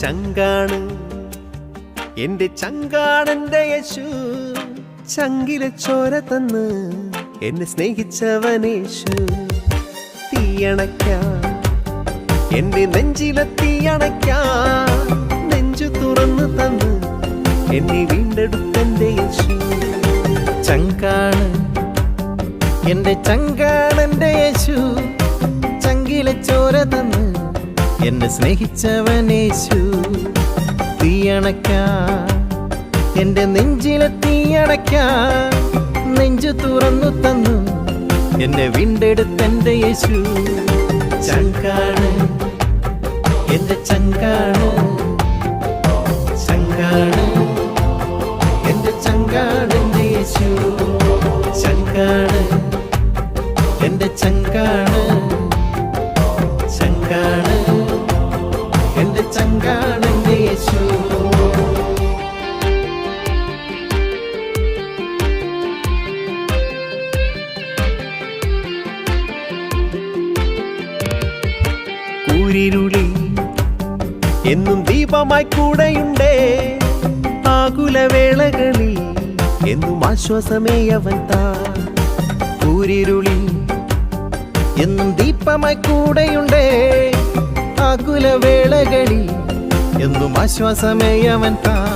ചങ്കാണ്. എന്റെ ചങ്കാണെന്റെ യേശു ചങ്കിലെ ചോര തന്ന് എന്നെ സ്നേഹിച്ചവനേശു തീയണയ്ക്കാൻ എന്റെ നെഞ്ചിലെ തീയണയ്ക്കാൻ നെഞ്ചു തുറന്നു തന്ന് എന്നെ വീണ്ടെടുത്തെന്റെ യേശു. ചങ്കാണ്. എന്റെ ചങ്കാണന്റെ യേശു ചങ്കിലെ ചോര തന്ന് എന്നെ സ്നേഹിച്ചവനേശു തീയണക്ക എന്റെ നെഞ്ചിലെ തീയണക്ക നെഞ്ചു തുറന്നു തന്നു. എന്നെ വീണ്ടെടുത്തെന്റെ യേശു. ചങ്കാണ് എന്റെ ചങ്കാണ്. ചങ്കാണ് എന്റെ ചങ്കാണ് എന്റെ യേശു. ചങ്കാണ് ചങ്കാണ് ചങ്കാണ്. കൂരിരുളി എന്നും ദീപമായി കൂടെയുണ്ടേ ആകുലവേളകളിൽ. എന്നും ആശ്വാസമേ അവൻ താരിരുളിൽ എന്നും ദീപമായി കൂടെയുണ്ടേ ആകുലവേളകളിൽ. എന്നും ആശ്വാസമേ അവൻ താ.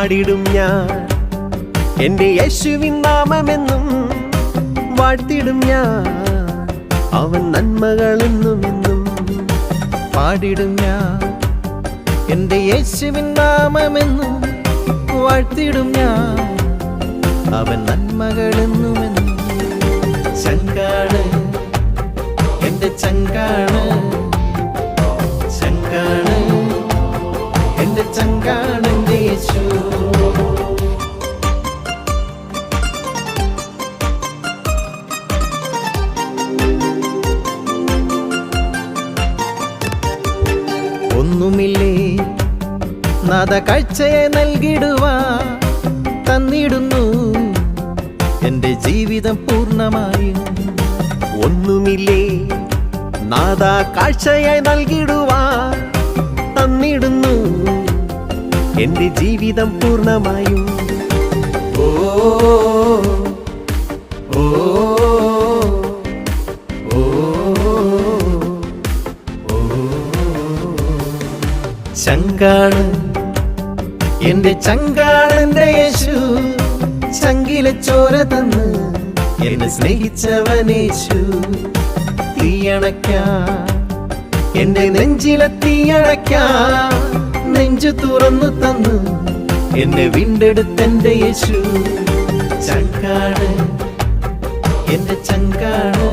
പാടിടും ഞാൻ. എന്റെ യേശുവിൻ നാമമെന്നും വാഴ്ത്തിടും ഞാൻ. അവൻ നന്മകളെന്നും എന്നും പാടിടും ഞാൻ. എന്റെ യേശുവിൻ നാമമെന്നും വാഴ്ത്തിടും ഞാൻ. അവൻ നന്മകളെന്നുമെന്നും ചങ്കാണ് ചങ്കാണ് ചങ്കാണ്. നാദ കാഴ്ചയെ നൽകിടുവാ തന്നിടുന്നു. എന്റെ ജീവിതം പൂർണമായും. ഒന്നുമില്ലേ നാദ കാഴ്ചയായി നൽകിടുവാ തന്നിടുന്നു. എന്റെ ജീവിതം പൂർണമായും. ഓ ഓ ചങ്കാണ് എന്റെ ചങ്കാളന്റെ യേശു ചങ്കിലെ ചോര തന്ന് എന്നെ സ്നേഹിച്ചവനേശു തീയണക്ക എന്റെ നെഞ്ചിലെ തീയണക്ക നെഞ്ചു തുറന്നു തന്ന് എന്നെ വീണ്ടെടുത്തെന്റെ യേശു. ചങ്കാണ് എന്റെ ചങ്കാണ്